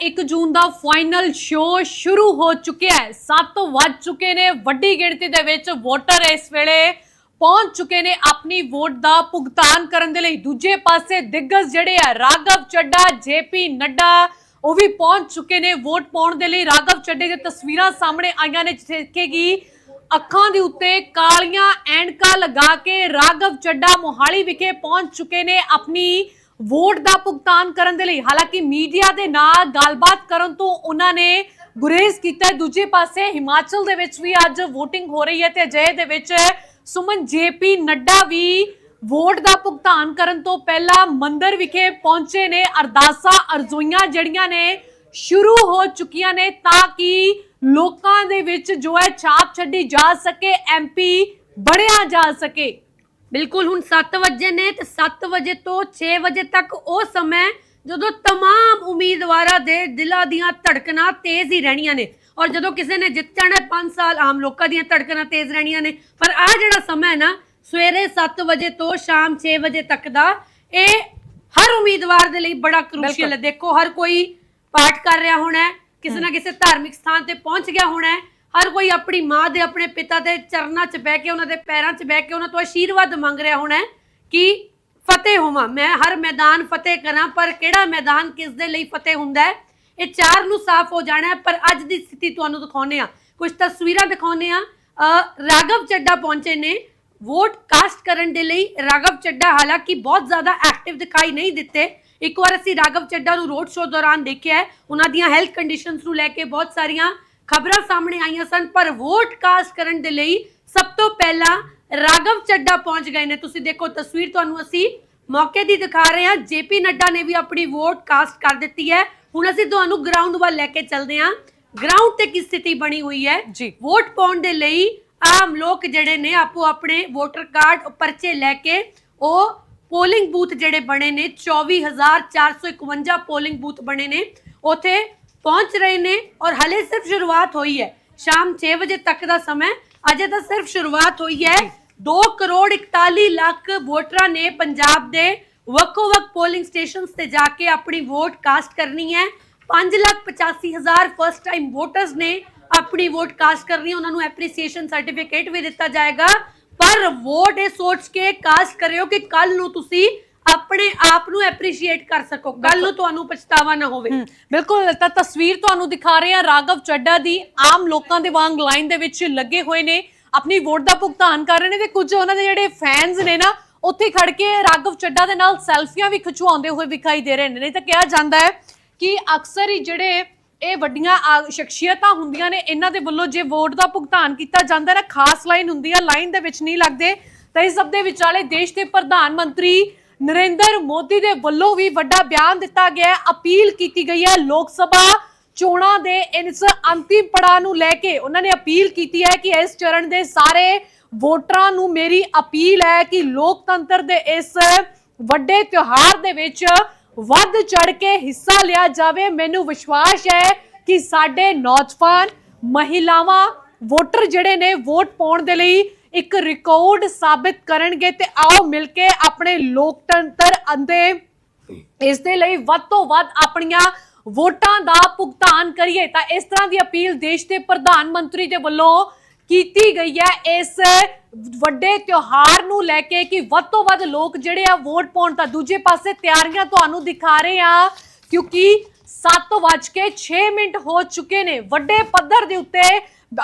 1 ਜੂਨ ਦਾ final show ਸ਼ੁਰੂ ਹੋ ਚੁੱਕਿਆ ਹੈ। 7 ਵੱਜ ਚੁੱਕੇ ਨੇ, ਵੱਡੀ ਗਿਣਤੀ ਦੇ ਵਿੱਚ ਵੋਟਰ ਇਸ ਵੇਲੇ ਪਹੁੰਚ ਚੁੱਕੇ ਨੇ ਆਪਣੀ ਵੋਟ ਦਾ ਭੁਗਤਾਨ ਕਰਨ ਦੇ ਲਈ। ਦੂਜੇ ਪਾਸੇ ਦਿੱਗਜ ਜਿਹੜੇ ਆ, ਰਾਘਵ ਚੱਡਾ, ਜੇਪੀ ਨੱਡਾ, ਉਹ ਵੀ ਪਹੁੰਚ ਚੁੱਕੇ ਨੇ ਵੋਟ ਪਾਉਣ ਦੇ ਲਈ। ਰਾਘਵ ਚੱਡੇ ਦੀਆਂ ਤਸਵੀਰਾਂ ਸਾਹਮਣੇ ਆਈਆਂ ਨੇ, ਜਿੱਥੇ ਕਿ ਅੱਖਾਂ ਦੇ ਉੱਤੇ ਕਾਲੀਆਂ ਐਨਕਾਂ ਲਗਾ ਕੇ ਰਾਘਵ ਚੱਡਾ ਮੋਹਾਲੀ ਵਿਖੇ ਪਹੁੰਚ ਚੁੱਕੇ ਨੇ ਆਪਣੀ ਵੋਟ ਦਾ ਭੁਗਤਾਨ ਕਰਨ ਦੇ ਲਈ। ਹਾਲਾਂਕਿ ਮੀਡੀਆ ਦੇ ਨਾਲ ਗੱਲਬਾਤ ਕਰਨ ਤੋਂ ਉਹਨਾਂ ਨੇ ਗੁਰੇਜ਼ ਕੀਤਾ। ਦੂਜੇ ਪਾਸੇ ਹਿਮਾਚਲ ਦੇ ਵਿੱਚ ਵੀ ਅੱਜ VOTING ਹੋ ਰਹੀ ਹੈ ਤੇ ਅਜੇ ਦੇ ਵਿੱਚ ਸੁਮਨ ਜੇਪੀ ਨੱਡਾ ਵੀ ਵੋਟ ਦਾ ਭੁਗਤਾਨ ਕਰਨ ਤੋਂ ਪਹਿਲਾਂ ਮੰਦਰ ਵਿਖੇ ਪਹੁੰਚੇ ਨੇ। ਅਰਦਾਸਾਂ ਅਰਜ਼ੋਈਆਂ ਜਿਹੜੀਆਂ ਨੇ ਸ਼ੁਰੂ ਹੋ ਚੁੱਕੀਆਂ ਨੇ ਤਾਂ ਕਿ ਲੋਕਾਂ ਦੇ ਵਿੱਚ ਜੋ ਹੈ ਛਾਪ ਛੱਡੀ ਜਾ ਸਕੇ ਐਮਪੀ ਬਣਿਆ ਜਾ ਸਕੇ। ਬਿਲਕੁਲ ਹੁਣ 7 ਵਜੇ ਨੇ ਤੇ 7 ਵਜੇ ਤੋਂ 6 ਵਜੇ ਤੱਕ ਉਹ ਸਮਾਂ ਜਦੋਂ तमाम ਉਮੀਦਵਾਰਾਂ ਦੇ ਦਿਲਾਂ ਦੀਆਂ ਧੜਕਣਾਂ ਤੇਜ਼ ਹੀ ਰਹਿਣੀਆਂ ਨੇ ਔਰ ਜਦੋਂ ਕਿਸੇ ਨੇ ਜਿੱਤ ਜਾਣਾ 5 ਸਾਲ ਆਮ ਲੋਕਾਂ ਦੀਆਂ ਧੜਕਣਾਂ ਤੇਜ਼ ਰਹਿਣੀਆਂ ਨੇ ਪਰ ਆ ਜਿਹੜਾ ਸਮਾਂ ਹੈ ਨਾ ਸਵੇਰੇ 7 ਵਜੇ ਤੋਂ ਸ਼ਾਮ 6 ਵਜੇ ਤੱਕ ਦਾ ਇਹ ਹਰ ਉਮੀਦਵਾਰ ਦੇ ਲਈ ਬੜਾ ਕ੍ਰੂਸ਼ੀਅਲ ਹੈ ਦੇਖੋ ਹਰ ਕੋਈ ਪਾਠ ਕਰ ਰਿਹਾ ਹੋਣਾ ਹੈ ਕਿਸੇ ਨਾ ਕਿਸੇ ਧਾਰਮਿਕ ਸਥਾਨ ਤੇ ਪਹੁੰਚ ਗਿਆ ਹੋਣਾ ਹੈ ਹਰ ਕੋਈ ਆਪਣੀ ਮਾਂ ਦੇ, ਆਪਣੇ ਪਿਤਾ ਦੇ ਚਰਨਾਂ 'ਚ ਬਹਿ ਕੇ, ਉਹਨਾਂ ਦੇ ਪੈਰਾਂ 'ਚ ਬਹਿ ਕੇ, ਉਹਨਾਂ ਤੋਂ ਆਸ਼ੀਰਵਾਦ ਮੰਗ ਰਿਹਾ ਹੋਣਾ ਕਿ ਫਤਿਹ ਹੋਵਾਂ। ਮੈਂ ਹਰ ਮੈਦਾਨ ਫਤਿਹ ਕਰਾਂ, ਪਰ ਕਿਹੜਾ ਮੈਦਾਨ ਕਿਸ ਦੇ ਲਈ ਫਤਿਹ ਹੁੰਦਾ ਹੈ? ਇਹ ਚਾਰ ਨੂੰ ਸਾਫ਼ ਹੋ ਜਾਣਾ ਹੈ, ਪਰ ਅੱਜ ਦੀ ਸਥਿਤੀ ਤੁਹਾਨੂੰ ਦਿਖਾਉਨੇ ਆ ਕੁਝ ਤਸਵੀਰਾਂ ਦਿਖਾਉਨੇ ਆ ਰਾਘਵ ਚੱਡਾ ਪਹੁੰਚੇ ਨੇ। ਵੋਟ ਕਾਸਟ ਕਰਨ ਦੇ ਲਈ ਰਾਘਵ ਚੱਡਾ ਹਾਲਾਂਕਿ ਬਹੁਤ ਜ਼ਿਆਦਾ ਐਕਟਿਵ ਦਿਖਾਈ ਨਹੀਂ ਦਿੱਤੇ। ਇੱਕ ਵਾਰ ਅਸੀਂ ਰਾਘਵ ਚੱਡਾ ਨੂੰ ਰੋਡ ਸ਼ੋਅ ਦੌਰਾਨ ਦੇਖਿਆ ਹੈ। ਉਹਨਾਂ ਦੀਆਂ ਹੈਲਥ ਕੰਡੀਸ਼ਨਸ ਨੂੰ ਲੈ ਕੇ ਬਹੁਤ ਸਾਰੀਆਂ ਖਬਰਾਂ ਸਾਹਮਣੇ ਆਈਆਂ ਸਨ ਪਰ ਵੋਟ ਕਾਸਟ ਕਰਨ ਦੇ ਲਈ ਸਭ ਤੋਂ ਪਹਿਲਾਂ ਰਾਘਵ ਚੱਡਾ ਪਹੁੰਚ ਗਏ ਨੇ। ਤੁਸੀਂ ਦੇਖੋ ਤਸਵੀਰ ਤੁਹਾਨੂੰ ਅਸੀਂ ਮੌਕੇ ਦੀ ਦਿਖਾ ਰਹੇ ਹਾਂ। ਜੇਪੀ ਨੱਡਾ ਨੇ ਵੀ ਆਪਣੀ ਵੋਟ ਕਾਸਟ ਕਰ ਦਿੱਤੀ ਹੈ। ਹੁਣ ਅਸੀਂ ਤੁਹਾਨੂੰ ਗਰਾਊਂਡ ਵੱਲ ਲੈ ਕੇ ਚੱਲਦੇ ਹਾਂ। ਗਰਾਊਂਡ ਤੇ ਕੀ ਸਥਿਤੀ ਬਣੀ ਹੋਈ ਹੈ? ਜੀ। ਵੋਟ ਪਾਉਣ ਦੇ ਲਈ ਆਮ ਲੋਕ ਜਿਹੜੇ ਨੇ ਆਪੋ ਆਪਣੇ ਵੋਟਰ ਕਾਰਡ ਪਰਚੇ ਲੈ ਕੇ ਉਹ ਪੋਲਿੰਗ ਬੂਥ ਜਿਹੜੇ ਬਣੇ ਨੇ 24451 ਪੋਲਿੰਗ ਬੂਥ ਬਣੇ ਨੇ। ਉਥੇ ਪਹੁੰਚ ਰਹੇ ਨੇ ਔਰ ਹਲੇ ਸਿਰਫ ਸ਼ੁਰੂਆਤ ਹੋਈ ਹੈ। ਸ਼ਾਮ 6 ਵਜੇ ਤੱਕ ਦਾ ਸਮਾਂ ਅਜੇ ਤਾਂ ਸਿਰਫ ਸ਼ੁਰੂਆਤ ਹੋਈ ਹੈ। 2 ਕਰੋੜ 41 ਲੱਖ ਵੋਟਰਾਂ ਨੇ ਪੰਜਾਬ ਦੇ ਵੱਖੋ-ਵੱਖ ਪੋਲਿੰਗ ਸਟੇਸ਼ਨਸ ਤੇ ਜਾ ਕੇ ਆਪਣੀ ਵੋਟ ਕਾਸਟ ਕਰਨੀ ਹੈ। 5 ਲੱਖ 85 ਹਜ਼ਾਰ ਫਸਟ ਟਾਈਮ ਵੋਟਰਸ ਨੇ ਆਪਣੀ ਵੋਟ ਕਾਸਟ ਕਰਨੀ ਹੈ। ਉਹਨਾਂ ਨੂੰ ਐਪਰੀਸੀਏਸ਼ਨ ਸਰਟੀਫਿਕੇਟ ਵੀ ਦਿੱਤਾ ਜਾਏਗਾ। ਪਰ ਵੋਟ ਇਹ ਸੋਚ ਕੇ ਕਾਸਟ ਕਰਿਓ ਕਿ ਕੱਲ ਨੂੰ ਤੁਸੀਂ ਆਪਣੇ ਆਪ ਨੂੰ ਐਪਰੀਸ਼ੀਏਟ ਕਰ ਸਕੋ। ਕੱਲ ਨੂੰ ਤੁਹਾਨੂੰ ਪਛਤਾਵਾ ਨਾ ਹੋਵੇ। ਬਿਲਕੁਲ। ਤਾਂ ਤਸਵੀਰ ਤੁਹਾਨੂੰ ਦਿਖਾ ਰਹੇ ਹਾਂ ਰਾਘਵ ਚੱਡਾ ਦੀ। ਆਮ ਲੋਕਾਂ ਦੇ ਵਾਂਗ ਲਾਈਨ ਦੇ ਵਿੱਚ ਲੱਗੇ ਹੋਏ ਨੇ। ਆਪਣੀ ਵੋਟ ਦਾ ਭੁਗਤਾਨ ਕਰ ਰਹੇ ਨੇ ਤੇ ਕੁਝ ਉਹਨਾਂ ਦੇ ਜਿਹੜੇ ਫੈਨਸ ਨੇ ਨਾ ਉੱਥੇ ਖੜ ਕੇ ਰਾਘਵ ਚੱਡਾ ਦੇ ਨਾਲ ਸੈਲਫੀਆਂ ਵੀ ਖਿਚਵਾਉਂਦੇ ਹੋਏ ਵਿਖਾਈ ਦੇ ਰਹੇ ਨੇ। ਨਹੀਂ ਤਾਂ ਕਿਹਾ ਜਾਂਦਾ ਹੈ ਕਿ ਅਕਸਰ ਹੀ ਜਿਹੜੇ ਇਹ ਵੱਡੀਆਂ ਆ- ਸ਼ਖਸੀਅਤਾਂ ਹੁੰਦੀਆਂ ਨੇ ਇਹਨਾਂ ਦੇ ਵੱਲੋਂ ਜੇ ਵੋਟ ਦਾ ਭੁਗਤਾਨ ਕੀਤਾ ਜਾਂਦਾ ਨਾ ਖਾਸ ਲਾਈਨ ਹੁੰਦੀ ਆ ਲਾਈਨ ਦੇ ਵਿੱਚ ਨਹੀਂ ਲੱਗਦੇ। ਤਾਂ ਇਸ ਸਭ ਦੇ ਵਿਚਾਲੇ ਦੇਸ਼ ਦੇ ਪ੍ਰਧਾਨ ਮੰਤਰੀ ਨਰਿੰਦਰ ਮੋਦੀ ਦੇ ਵੱਲੋਂ ਵੀ ਵੱਡਾ ਬਿਆਨ ਦਿੱਤਾ ਗਿਆ ਹੈ। ਅਪੀਲ ਕੀਤੀ ਗਈ ਹੈ। ਲੋਕ ਸਭਾ ਚੋਣਾਂ ਦੇ ਇਸ ਅੰਤਿਮ ਪੜਾਅ ਨੂੰ ਲੈ ਕੇ ਉਹਨਾਂ ਨੇ ਅਪੀਲ ਕੀਤੀ ਹੈ ਕਿ ਇਸ ਚਰਨ ਦੇ ਸਾਰੇ ਵੋਟਰਾਂ ਨੂੰ ਮੇਰੀ ਅਪੀਲ ਹੈ ਕਿ ਲੋਕਤੰਤਰ ਦੇ ਇਸ ਵੱਡੇ ਤਿਉਹਾਰ ਦੇ ਵਿੱਚ ਵੱਧ ਚੜ ਕੇ ਹਿੱਸਾ ਲਿਆ ਜਾਵੇ। ਮੈਨੂੰ ਵਿਸ਼ਵਾਸ ਹੈ ਕਿ ਸਾਡੇ ਨੌਜਵਾਨ, ਮਹਿਲਾਵਾਂ, ਵੋਟਰ ਜਿਹੜੇ ਨੇ ਵੋਟ ਪਾਉਣ ਦੇ ਲਈ ਇੱਕ ਰਿਕਾਰਡ ਸਾਬਿਤ ਕਰਨਗੇ ਤੇ ਆਓ ਮਿਲ ਕੇ ਆਪਣੇ ਲੋਕਤੰਤਰ ਅੰਦੇ। ਇਸ ਦੇ ਲਈ ਵੱਧ ਤੋਂ ਵੱਧ ਆਪਣੀਆਂ ਵੋਟਾਂ ਦਾ ਭੁਗਤਾਨ ਕਰੀਏ। ਤਾਂ ਇਸ ਤਰ੍ਹਾਂ ਦੀ ਅਪੀਲ ਦੇਸ਼ ਦੇ ਪ੍ਰਧਾਨ ਮੰਤਰੀ ਦੇ ਵੱਲੋਂ ਕੀਤੀ ਗਈ ਹੈ। ਇਸ ਵੱਡੇ ਤਿਉਹਾਰ ਨੂੰ ਲੈ ਕੇ ਕਿ ਵੱਧ ਤੋਂ ਵੱਧ ਲੋਕ ਜਿਹੜੇ ਆ ਵੋਟ ਪਾਉਣ ਤਾਂ ਦੂਜੇ ਪਾਸੇ ਤਿਆਰੀਆਂ ਤੁਹਾਨੂੰ ਦਿਖਾ ਰਹੇ ਆ ਕਿਉਂਕਿ 7 ਵੱਜ ਕੇ 6 ਮਿੰਟ ਹੋ ਚੁੱਕੇ ਨੇ। ਵੱਡੇ ਪੱਧਰ ਦੇ ਉੱਤੇ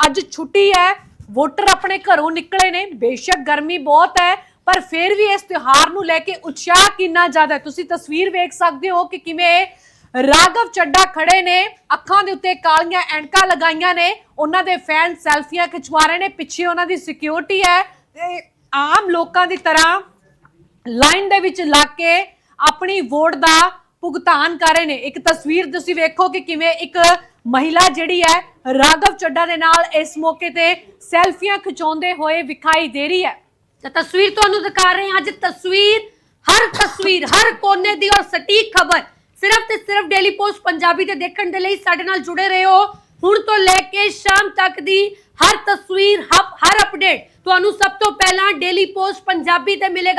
ਅੱਜ ਛੁੱਟੀ ਹੈ। ਵੋਟਰ ਆਪਣੇ ਘਰੋਂ ਨਿਕਲੇ ਨੇ। ਬੇਸ਼ੱਕ ਗਰਮੀ ਬਹੁਤ ਹੈ, ਪਰ ਫਿਰ ਵੀ ਇਸ ਤਿਉਹਾਰ ਨੂੰ ਲੈ ਕੇ ਉਤਸ਼ਾਹ ਕਿੰਨਾ ਜ਼ਿਆਦਾ ਹੈ। ਤੁਸੀਂ ਤਸਵੀਰ ਵੇਖ ਸਕਦੇ ਹੋ ਕਿ ਕਿਵੇਂ ਰਾਘਵ ਚੱਡਾ ਖੜੇ ਨੇ। ਅੱਖਾਂ ਦੇ ਉੱਤੇ ਕਾਲੀਆਂ ਐਨਕਾਂ ਲਗਾਈਆਂ ਨੇ। ਉਹਨਾਂ ਦੇ ਫੈਨ ਸੈਲਫੀਆਂ ਖਿਚਵਾ ਰਹੇ ਨੇ। ਪਿੱਛੇ ਉਹਨਾਂ ਦੀ ਸਿਕਿਉਰਿਟੀ ਹੈ। ਤੇ ਆਮ ਲੋਕਾਂ ਦੀ ਤਰ੍ਹਾਂ ਲਾਈਨ ਦੇ ਵਿੱਚ ਲੱਗ ਕੇ ਆਪਣੀ ਵੋਟ ਦਾ ਭੁਗਤਾਨ ਕਰ ਰਹੇ ਨੇ। ਇੱਕ ਤਸਵੀਰ ਤੁਸੀਂ ਵੇਖੋ ਕਿ ਕਿਵੇਂ ਇੱਕ ਮਹਿਲਾ ਜਿਹੜੀ ਹੈ, ਰਾਘਵ ਚੱਡਾ ਦੇ ਨਾਲ ਇਸ ਮੌਕੇ ਤੇ ਸੈਲਫੀਆਂ ਖਿਚਾਉਂਦੇ ਹੋਏ ਵਿਖਾਈ ਦੇ ਰਹੀ ਹੈ। ਤਾਂ ਤਸਵੀਰ ਤੁਹਾਨੂੰ ਦਿਖਾ ਰਹੇ ਹਾਂ। ਅੱਜ ਤਸਵੀਰ, ਹਰ ਤਸਵੀਰ, ਹਰ ਕੋਨੇ ਦੀ ਔਰ ਸਟੀਕ ਖਬਰ ਸਿਰਫ ਤੇ ਸਿਰਫ ਡੇਲੀ ਪੋਸਟ ਪੰਜਾਬੀ ਤੇ ਦੇਖਣ ਦੇ ਲਈ ਸਾਡੇ ਨਾਲ ਜੁੜੇ ਰਹੋ। ਹੁਣ ਤੋਂ ਲੈ ਕੇ ਸ਼ਾਮ ਤੱਕ ਦੀ ਹਰ ਤਸਵੀਰ, ਹਰ ਅਪਡੇਟ ਤੁਹਾਨੂੰ ਸਭ ਤੋਂ ਪਹਿਲਾਂ ਡੇਲੀ ਪੋਸਟ ਪੰਜਾਬੀ ਤੇ ਮਿਲੇਗਾ।